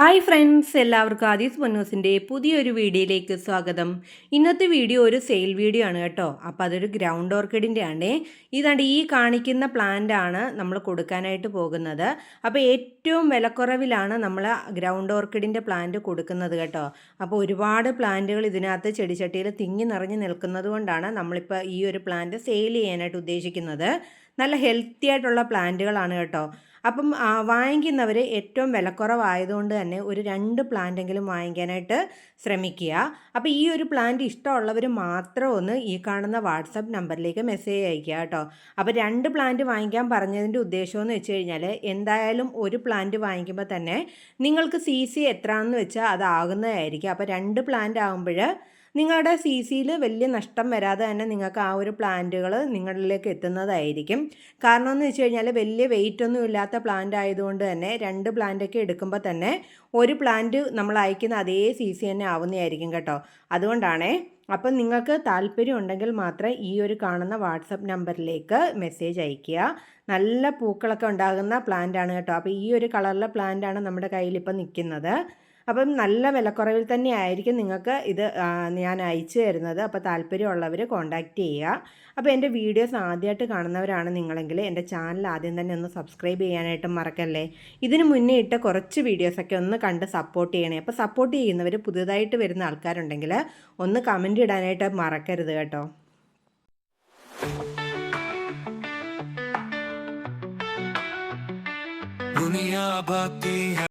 Hi friends എല്ലാവർക്കും ആദീസ് പൊന്നൂസിന്റെ പുതിയൊരു വീഡിയോയിലേക്ക് സ്വാഗതം. ഇന്നത്തെ വീഡിയോ ഒരു സെയിൽ വീഡിയോ ആണ് കേട്ടോ. അപ്പോൾ അതൊരു ഗ്രൗണ്ട് ഓർക്കിഡിന്റെ ആണേ. ഇതാണ്ട് ഈ കാണിക്കുന്ന പ്ലാന്റ് ആണ് നമ്മൾ കൊടുക്കാനായിട്ട് പോകുന്നത്. അപ്പോൾ ഏറ്റവും വിലക്കുറവിലാണ് നമ്മൾ ഗ്രൗണ്ട് ഓർക്കിഡിന്റെ പ്ലാന്റ് കൊടുക്കുന്നത് കേട്ടോ. അപ്പോൾ ഒരുപാട് പ്ലാന്റുകൾ ഇതിനകത്ത് ചെടിച്ചട്ടിയിൽ തിങ്ങി നിറഞ്ഞ് നിൽക്കുന്നത് കൊണ്ടാണ് നമ്മളിപ്പോൾ ഈ ഒരു പ്ലാന്റ് സെയിൽ ചെയ്യാനായിട്ട് ഉദ്ദേശിക്കുന്നത്. നല്ല ഹെൽത്തി ആയിട്ടുള്ള പ്ലാന്റുകളാണ് കേട്ടോ. അപ്പം വാങ്ങിക്കുന്നവർ ഏറ്റവും വിലക്കുറവായതുകൊണ്ട് തന്നെ ഒരു രണ്ട് പ്ലാന്റെങ്കിലും വാങ്ങിക്കാനായിട്ട് ശ്രമിക്കുക. അപ്പോൾ ഈ ഒരു പ്ലാന്റ് ഇഷ്ടമുള്ളവർ മാത്രം ഒന്ന് ഈ കാണുന്ന വാട്സപ്പ് നമ്പറിലേക്ക് മെസ്സേജ് അയക്കുക കേട്ടോ. അപ്പോൾ രണ്ട് പ്ലാന്റ് വാങ്ങിക്കാൻ പറഞ്ഞതിന്റെ ഉദ്ദേശമെന്ന് വെച്ച് കഴിഞ്ഞാൽ എന്തായാലും ഒരു പ്ലാന്റ് വാങ്ങിക്കുമ്പോൾ തന്നെ നിങ്ങൾക്ക് സി സി എത്രയാണെന്ന് വെച്ചാൽ അതാകുന്നതായിരിക്കും അപ്പോൾ രണ്ട് പ്ലാന്റ് ആകുമ്പോൾ നിങ്ങളുടെ സി സിയിൽ വലിയ നഷ്ടം വരാതെ തന്നെ നിങ്ങൾക്ക് ആ ഒരു പ്ലാന്റുകൾ നിങ്ങളിലേക്ക് എത്തുന്നതായിരിക്കും. കാരണം എന്ന് വെച്ച് കഴിഞ്ഞാൽ വലിയ വെയിറ്റ് ഒന്നും ഇല്ലാത്ത പ്ലാന്റ് ആയതുകൊണ്ട് തന്നെ രണ്ട് പ്ലാന്റൊക്കെ എടുക്കുമ്പോൾ തന്നെ ഒരു പ്ലാന്റ് നമ്മൾ അയക്കുന്ന അതേ സി സി തന്നെ ആവുന്നതായിരിക്കും കേട്ടോ. അതുകൊണ്ടാണേ അപ്പം നിങ്ങൾക്ക് താല്പര്യം ഉണ്ടെങ്കിൽ മാത്രമേ ഈ ഒരു കാണുന്ന വാട്സപ്പ് നമ്പറിലേക്ക് മെസ്സേജ് അയയ്ക്കുക. നല്ല പൂക്കളൊക്കെ ഉണ്ടാകുന്ന പ്ലാന്റ് ആണ് കേട്ടോ. അപ്പോൾ ഈ ഒരു കളറിലെ പ്ലാന്റ് ആണ് നമ്മുടെ കയ്യിൽ ഇപ്പം നിൽക്കുന്നത്. അപ്പം നല്ല വിലക്കുറവിൽ തന്നെ ആയിരിക്കും നിങ്ങൾക്ക് ഇത് ഞാൻ അയച്ചു തരുന്നത് അപ്പോൾ താല്പര്യമുള്ളവർ കോൺടാക്റ്റ് ചെയ്യുക അപ്പോൾ എൻ്റെ വീഡിയോസ് ആദ്യമായിട്ട് കാണുന്നവരാണ് നിങ്ങളെങ്കിൽ എൻ്റെ ചാനൽ ആദ്യം തന്നെ ഒന്ന് സബ്സ്ക്രൈബ് ചെയ്യാനായിട്ട് മറക്കല്ലേ ഇതിന് മുന്നേ ഇട്ട കുറച്ച് വീഡിയോസൊക്കെ ഒന്ന് കണ്ട് സപ്പോർട്ട് ചെയ്യണേ അപ്പോൾ സപ്പോർട്ട് ചെയ്യുന്നവർ പുതുതായിട്ട് വരുന്ന ആൾക്കാരുണ്ടെങ്കിൽ ഒന്ന് കമൻറ്റ് ഇടാനായിട്ട് മറക്കരുത് കേട്ടോ दुनिया भागती है